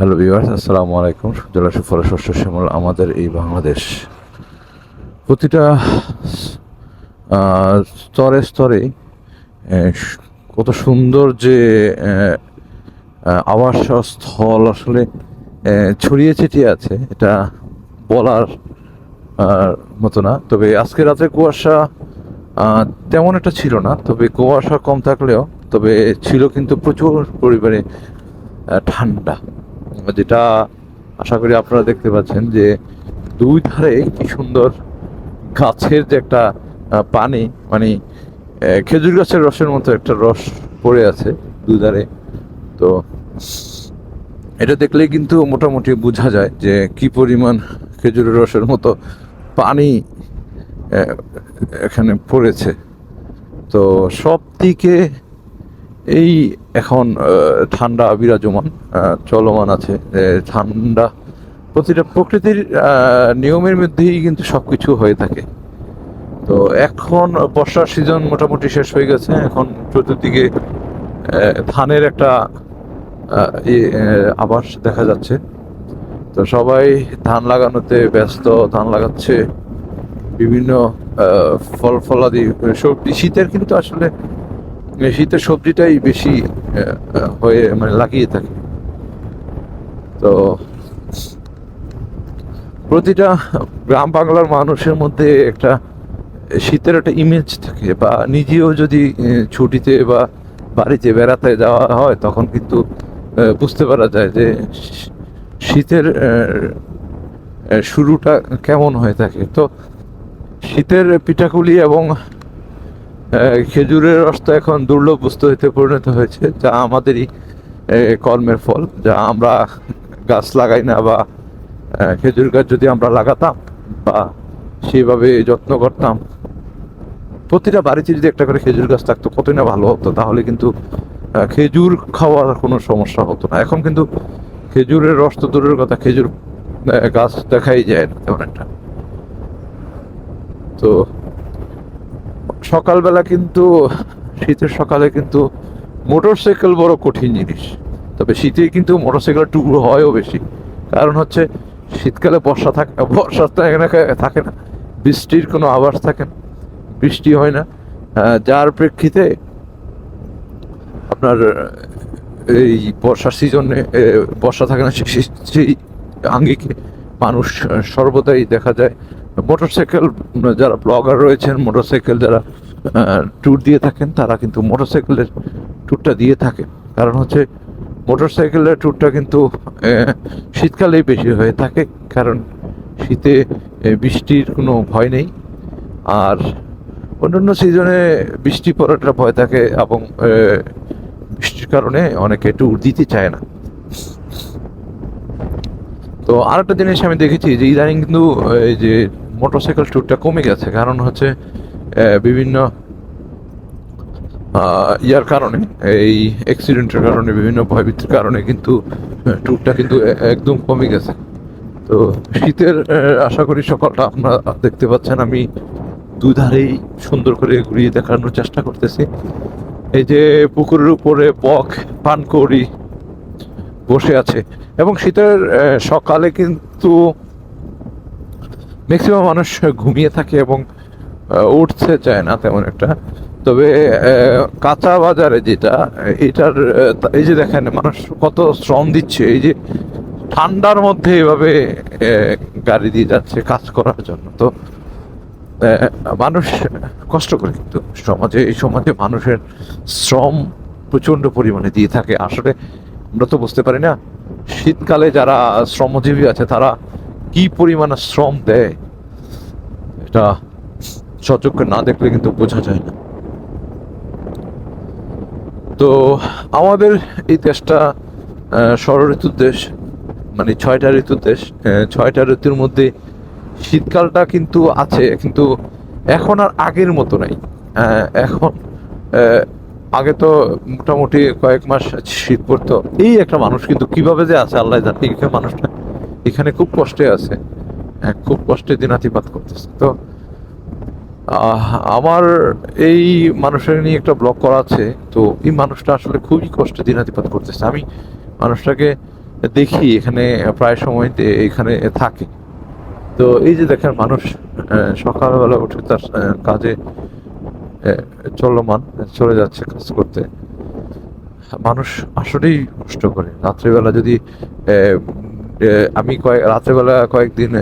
Hello viewers আসসালামু আলাইকুম। সুজলা সুফলা শস্য শ্যামল আমাদের এই বাংলাদেশ। প্রতিটা স্তরে স্তরে কত সুন্দর যে আহ, আহ, আবাস স্থল আসলে ছড়িয়ে ছিটিয়ে আছে এটা বলার মতো না। তবে আজকে রাতে কুয়াশা তেমন একটা ছিল না তবে কুয়াশা কম থাকলেও তবে ছিল কিন্তু প্রচুর পরিমাণে ঠান্ডা। যেটা আশা করি আপনারা দেখতে পাচ্ছেন যে দুই ধারে কি সুন্দর গাছের যে একটা পানি মানে খেজুর গাছের রসের মতো একটা রস পড়ে আছে দুই ধারে। তো, এটা দেখলেই কিন্তু মোটামুটি বোঝা যায় যে কি পরিমাণ খেজুরের রসের মতো পানি এখানে পড়েছে। তো সব দিকে এই এখন ঠান্ডা বিরাজমান চলমান আছে ঠান্ডা প্রতিটা প্রকৃতির নিয়মের মধ্যেই কিন্তু সবকিছু হয়ে থাকে। তো এখন বর্ষার সিজন মোটামুটি শেষ হয়ে গেছে, এখন চতুর্দিকে ধানের একটা আবাস দেখা যাচ্ছে। তো সবাই ধান লাগানোতে ব্যস্ত, ধান লাগাচ্ছে, বিভিন্ন ফল ফলাদি, সবজি, শীতের কিন্তু আসলে শীতের সবজিটাই বেশি হয়ে মানে লাগিয়ে থাকে। তো প্রতিটা গ্রাম বাংলার মানুষের মধ্যে একটা শীতের একটা ইমেজ থাকে, বা নিজেও যদি ছুটিতে বা বাড়িতে বেড়াতে যাওয়া হয়, তখন কিন্তু বুঝতে পারা যায় যে শীতের শুরুটা কেমন হয়ে থাকে। তো শীতের পিঠাকুলি এবং খেজুরের রস তো এখন দুর্লভ বস্তু হইতে পরিণত হয়েছে, যা আমাদেরই কর্মের ফল, যা আমরা গাছ লাগাই না বা খেজুর গাছ যদি আমরা লাগাতাম বা সেইভাবে যত্ন করতাম, প্রতিটা বাড়িতে যদি একটা করে খেজুর গাছ থাকতো, কতই না ভালো হতো। তাহলে কিন্তু খেজুর খাওয়ার কোনো সমস্যা হতো না। এখন কিন্তু খেজুরের রস তো দূরের কথা, খেজুর গাছ দেখাই যায় না, তেমন একটা। তো সকালবেলা কিন্তু, শীতের সকালে কিন্তু মোটরসাইকেল বড় কঠিন জিনিস। তবে শীতে কিন্তু মোটরসাইকেল টুকরো হয়ও বেশি। কারণ হচ্ছে, শীতকালে বর্ষা থাকে বর্ষা থাকে না থাকে না। বৃষ্টির কোনো আভাস থাকে না। বৃষ্টি হয় না। যার প্রেক্ষিতে আপনার, এই বর্ষার সিজনে বর্ষা থাকে না সেই আঙ্গিকে মানুষ সর্বদাই দেখা যায়। মোটরসাইকেল, যারা ব্লগার রয়েছেন, মোটরসাইকেল যারা ট্যুর দিয়ে থাকেন, তারা কিন্তু মোটরসাইকেলের ট্যুরটা দিয়ে থাকে। কারণ হচ্ছে, মোটরসাইকেলের ট্যুরটা কিন্তু শীতকালেই বেশি হয়ে থাকে। কারণ শীতে বৃষ্টির কোনো ভয় নেই। আর অন্যান্য সিজনে বৃষ্টি পড়াটা ভয় থাকে এবং বৃষ্টির কারণে অনেকে ট্যুর দিতে চায় না। তো আরেকটা জিনিস আমি দেখেছি যে, ইদানিং কিন্তু এই যে মোটরসাইকেল ট্যুরটা কমে গেছে, কারণ হচ্ছে বিভিন্ন ইয়ার কারণে, এই অ্যাক্সিডেন্টের কারণে, বিভিন্ন ভয়ভীতির কারণে কিন্তু ট্যুরটা কিন্তু একদম কমে গেছে। তো শীতের আশা করি সকালটা আপনারা দেখতে পাচ্ছেন, আমি দুধারেই সুন্দর করে ঘুরিয়ে দেখানোর চেষ্টা করতেছি। এই যে পুকুরের উপরে বক, পানকৌড়ি বসে আছে, এবং শীতের সকালে কিন্তু ম্যাক্সিমাম মানুষ ঘুমিয়ে থাকে এবং উঠতে চায় না তেমন একটা। তবে কাঁচা বাজারে যেটা, এটার এই যে দেখেন মানুষ কত শ্রম দিচ্ছে, এই যে ঠান্ডার মধ্যে এভাবে গাড়ি দিয়ে যাচ্ছে কাজ করার জন্য। তো মানুষ কষ্ট করে কিন্তু সমাজে, এই সমাজে মানুষের শ্রম প্রচণ্ড পরিমাণে দিয়ে থাকে। আসলে আমরা তো বুঝতে পারি না, শীতকালে যারা শ্রমজীবী আছে, তারা কি পরিমাণে শ্রম দেয় এটা সচক্ষে না দেখলে কিন্তু বোঝা যায় না। তো আমাদের এই দেশটা আহ, ষড় ঋতুর দেশ মানে ছয়টা ঋতুর দেশ ছয়টা ঋতুর মধ্যে শীতকালটা কিন্তু আছে কিন্তু এখন আর আগের মতো নাই। এখন আগে তো মোটামুটি কয়েক মাস শীত পড়তো। এই একটা মানুষ কিন্তু কীভাবে যে আছে আল্লাহ জানে মানুষটা এখানে খুব কষ্টে আছে। হ্যাঁ, খুব কষ্টে দিনাতিপাত করতেছে। তো আমার এই মানুষের নিয়ে একটা ব্লগ করা আছে। তো এই মানুষটা আসলে খুবই কষ্টে দিনাতিপাত করতেছে। আমি মানুষটাকে দেখি এখানে প্রায় সময় এখানে থাকে। তো এই যে দেখেন মানুষ সকালবেলা উঠে তার কাজে চলমান চলে যাচ্ছে কাজ করতে। মানুষ আসলেই কষ্ট করে। রাত্রেবেলা যদি আমি কয়েক, রাত্রেবেলা কয়েকদিন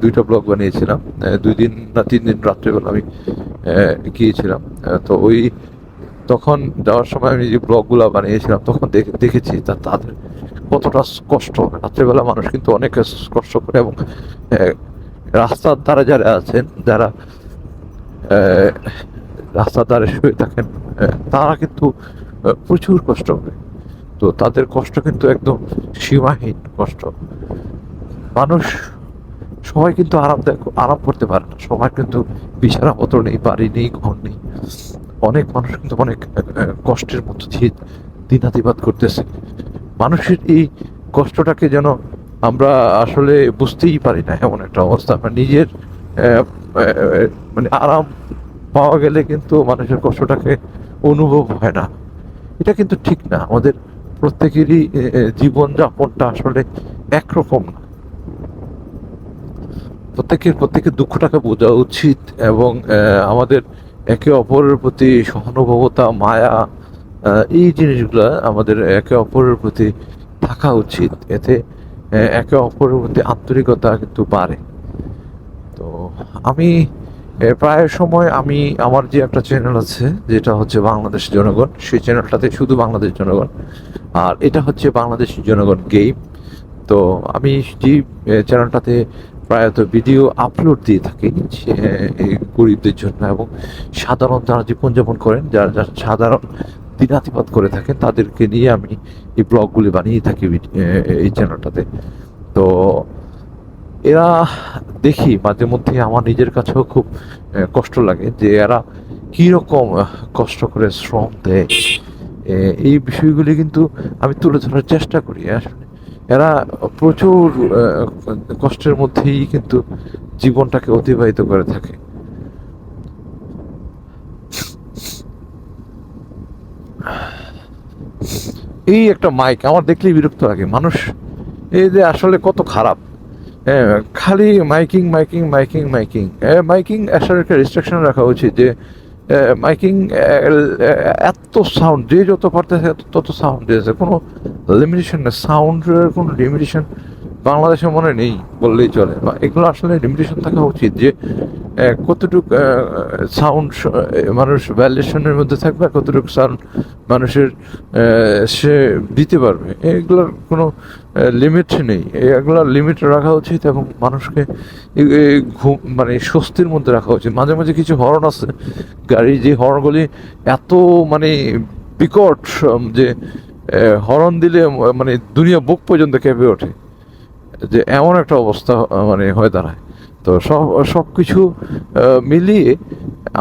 দুইটা ব্লগ বানিয়েছিলাম। দুই দিন না তিন দিন রাত্রেবেলা আমি গিয়েছিলাম। তো ওই তখন যাওয়ার সময় আমি যে ব্লগগুলো বানিয়েছিলাম, তখন দেখে- দেখেছি তা, তাদের কতটা কষ্ট। রাত্রেবেলা মানুষ কিন্তু অনেক কষ্ট করে এবং রাস্তার ধারে যারা আছেন, যারা রাস্তার ধারে শুয়ে থাকেন তারা কিন্তু প্রচুর কষ্ট করে। তো তাদের কষ্ট কিন্তু একদম সীমাহীন কষ্ট। মানুষ সবাই কিন্তু আরামদায়ক আরাম করতে পারে না। সবার কিন্তু বিছানা পত্র নেই, বাড়ি নেই, ঘর নেই। অনেক মানুষ কিন্তু অনেক কষ্টের মধ্য দিয়ে দিনাতিপাত করতেছে। মানুষের এই কষ্টটাকে যেন আমরা আসলে বুঝতেই পারি না, এমন একটা অবস্থা। আমরা নিজের মানে আরাম পাওয়া গেলে কিন্তু মানুষের কষ্টটাকে অনুভব হয় না। এটা কিন্তু ঠিক না। আমাদের প্রত্যেকেরই জীবনযাপনটা আসলে একরকম না। প্রত্যেকের প্রত্যেকের দুঃখটাকে বোঝা উচিত এবং আমাদের একে অপরের প্রতি সহানুভবতা, মায়া এই জিনিসগুলো আমাদের একে অপরের প্রতি থাকা উচিত। এতে একে অপরের প্রতি আন্তরিকতা কিন্তু বাড়ে। তো আমি প্রায় সময় আমি, আমার যে একটা চ্যানেল আছে, যেটা হচ্ছে বাংলাদেশ জনগণ, সেই চ্যানেলটাতে শুধু বাংলাদেশ জনগণ। আর এটা হচ্ছে বাংলাদেশ জনগণ গেম। তো আমি যে চ্যানেলটাতে প্রায়ত ভিডিও আপলোড দিয়ে থাকি গরিবদের জন্য এবং সাধারণ যারা জীবনযাপন করেন, যারা যারা সাধারণ দিনাতিপাত করে থাকেন, তাদেরকে নিয়ে আমি এই ব্লগগুলি বানিয়ে থাকি এই চ্যানেলটাতে তো এরা দেখি মাঝে মধ্যে আমার নিজের কাছেও খুব কষ্ট লাগে যে এরা কীরকম কষ্ট করে শ্রম দেয়। এই বিষয়গুলি কিন্তু আমি তুলে ধরার চেষ্টা করি, আসলে এরা প্রচুর কষ্টের মধ্যেই কিন্তু জীবনটাকে অতিবাহিত করে থাকে। এই একটা মাইক, আমার দেখলেই বিরক্ত লাগে। মানুষ, এই যে আসলে কত খারাপ। খালি miking miking miking miking. Miking আসলে একটা রেস্ট্রিকশন রাখা উচিত যে মাইকিং এত সাউন্ড যে যত পারতেছে তত- সাউন্ড দিয়েছে। কোনো লিমিটেশন নেই। সাউন্ডের কোনো লিমিটেশন বাংলাদেশে মনে নেই বললেই চলে। বা এগুলো আসলে লিমিটেশন থাকা উচিত যে কতটুকু সাউন্ড মানুষ ভ্যালিডেশনের মধ্যে থাকবে কতটুকু সাউন্ড মানুষের সে দিতে পারবে। এগুলোর কোনো লিমিট নেই। এগুলোর লিমিট রাখা উচিত এবং মানুষকে ঘুম মানে স্বস্তির মধ্যে রাখা উচিত। মাঝে মাঝে কিছু হর্ন আছে। গাড়ি যে হর্নগুলি এত মানে বিকট যে হর্ন দিলে মানে দুনিয়া বুক পর্যন্ত কেঁপে ওঠে। যে এমন একটা অবস্থা মানে হয়ে দাঁড়ায়। তো সব সব কিছু মিলিয়ে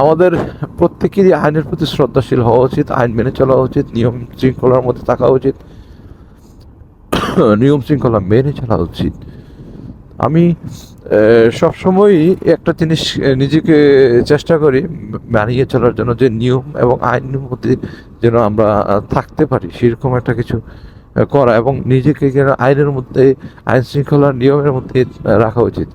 আমাদের প্রত্যেকেরই আইনের প্রতি শ্রদ্ধাশীল হওয়া উচিত, আইন মেনে চলা উচিত, নিয়ম শৃঙ্খলার মধ্যে থাকা উচিত, নিয়ম শৃঙ্খলা মেনে চলা উচিত। আমি সব সময়ই একটা জিনিস নিজেকে চেষ্টা করি, মানিয়ে চলার জন্য যে নিয়ম এবং আইনের মধ্যে যেন আমরা থাকতে পারি, সেরকম একটা কিছু করা এবং নিজেকে আইনের মধ্যে, আইন শৃঙ্খলার নিয়মের মধ্যে রাখা উচিত।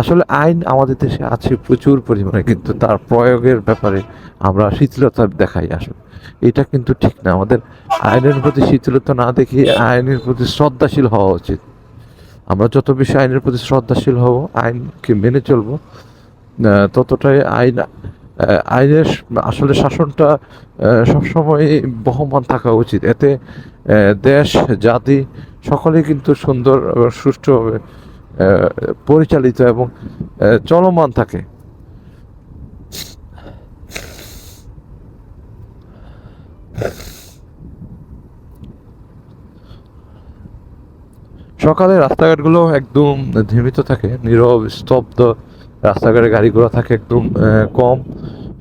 আসলে আইন আমাদের দেশে আছে প্রচুর পরিমাণে, কিন্তু তার প্রয়োগের ব্যাপারে আমরা শিথিলতা দেখাই আসলে। এটা কিন্তু ঠিক না। আমাদের আইনের প্রতি শিথিলতা না দেখে আইনের প্রতি শ্রদ্ধাশীল হওয়া উচিত। আমরা যত বেশি আইনের প্রতি শ্রদ্ধাশীল হব, আইনকে মেনে চলবো ততটাই আইন আইনের আসলে শাসনটা সবসময় বহমান থাকা উচিত। এতে দেশ, জাতি সকলেই কিন্তু সুন্দর এবং সুষ্ঠুভাবে পরিচালিত এবং চলমান থাকে। সকালে রাস্তাঘাটগুলো একদম ধিমিত থাকে, নীরব, স্তব্ধ। রাস্তাঘাটে গাড়ি ঘোড়া থাকে আহ, কম।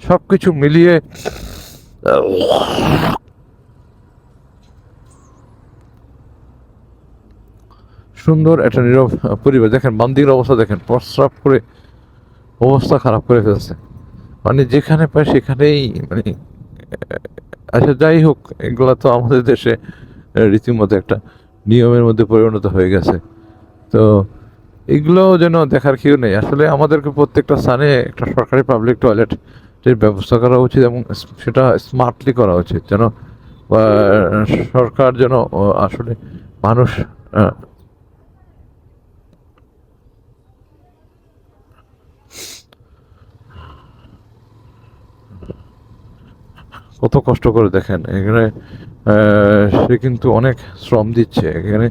সব কিছু মিলিয়ে সুন্দর একটা নীরব পরিবেশ। দেখেন বান্দির অবস্থা দেখেন প্রস্রাব করে অবস্থা খারাপ করে ফেলছে। মানে যেখানে পায় সেখানেই মানে আচ্ছা যাই হোক এগুলা তো আমাদের দেশে রীতিমতো একটা নিয়মের মধ্যে পরিণত হয়ে গেছে। তো এগুলো যেন দেখার কেউ নেই। আসলে আমাদেরকে প্রত্যেকটা স্থানে একটা সরকারি পাবলিক টয়লেটের ব্যবস্থা করা উচিত এবং সেটা স্মার্টলি করা উচিত যেন সরকার যেন আসলে মানুষ কত কষ্ট করে দেখেন। এখানে সে কিন্তু অনেক শ্রম দিচ্ছে। এখানে